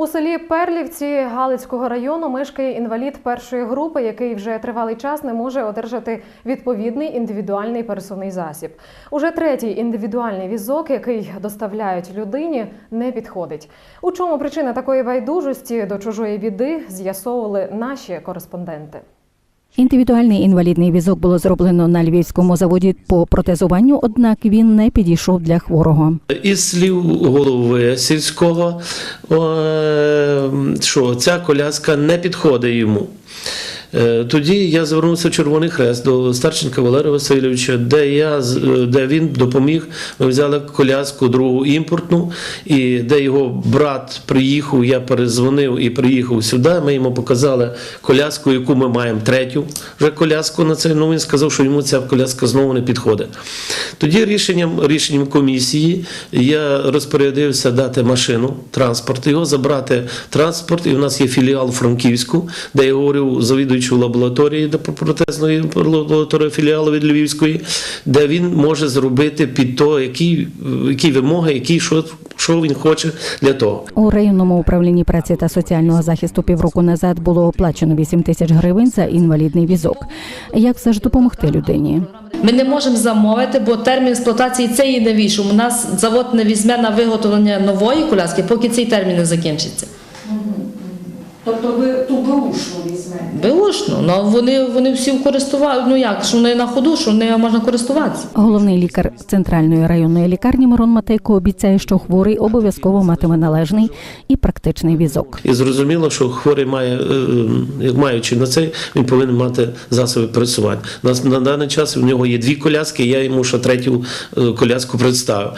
У селі Перлівці Галицького району мешкає інвалід першої групи, який вже тривалий час не може одержати відповідний індивідуальний пересувний засіб. Уже третій індивідуальний візок, який доставляють людині, не підходить. У чому причина такої байдужості до чужої біди, з'ясовували наші кореспонденти. Індивідуальний інвалідний візок було зроблено на львівському заводі по протезуванню, однак він не підійшов для хворого. Із слів голови сільського, е, що ця коляска не підходить йому. Е, Тоді я звернувся в Червоний Хрест до Старченка Валерія Васильовича, де, я, е, де він допоміг. Ми взяли коляску другу імпортну, і де його брат приїхав, я перезвонив і приїхав сюди. Ми йому показали коляску, яку ми маємо третю вже коляску на цей. Ну він сказав, що йому ця коляска знову не підходить. Тоді рішенням, рішенням комісії я розпорядився дати машину, транспорт, його забрати транспорт. І в нас є філіал Франківську, де я говорив завідуючу лабораторії до протезної лабораторії філіалу від Львівської, де він може зробити під то, які, які вимоги, які що, що він хоче для того. У районному управлінні праці та соціального захисту півроку назад було оплачено 8 тисяч гривень за інвалідний візок. Як все ж допомогти людині? Ми не можемо замовити, бо термін експлуатації цієї не вийшов. У нас завод не візьме на виготовлення нової коляски, поки цей термін не закінчиться. Тобто ви ту беушну візьмете? Беушно, ну вони, вони всі користували. Ну як, що вони на ходу, що нею можна користуватися. Головний лікар центральної районної лікарні Мирон Матейко обіцяє, що хворий обов'язково матиме належний і практичний візок. І зрозуміло, що хворий має, е, е, як маючи на це, він повинен мати засоби пересування. На, на даний час в нього є дві коляски, я йому ще третю е, коляску представив.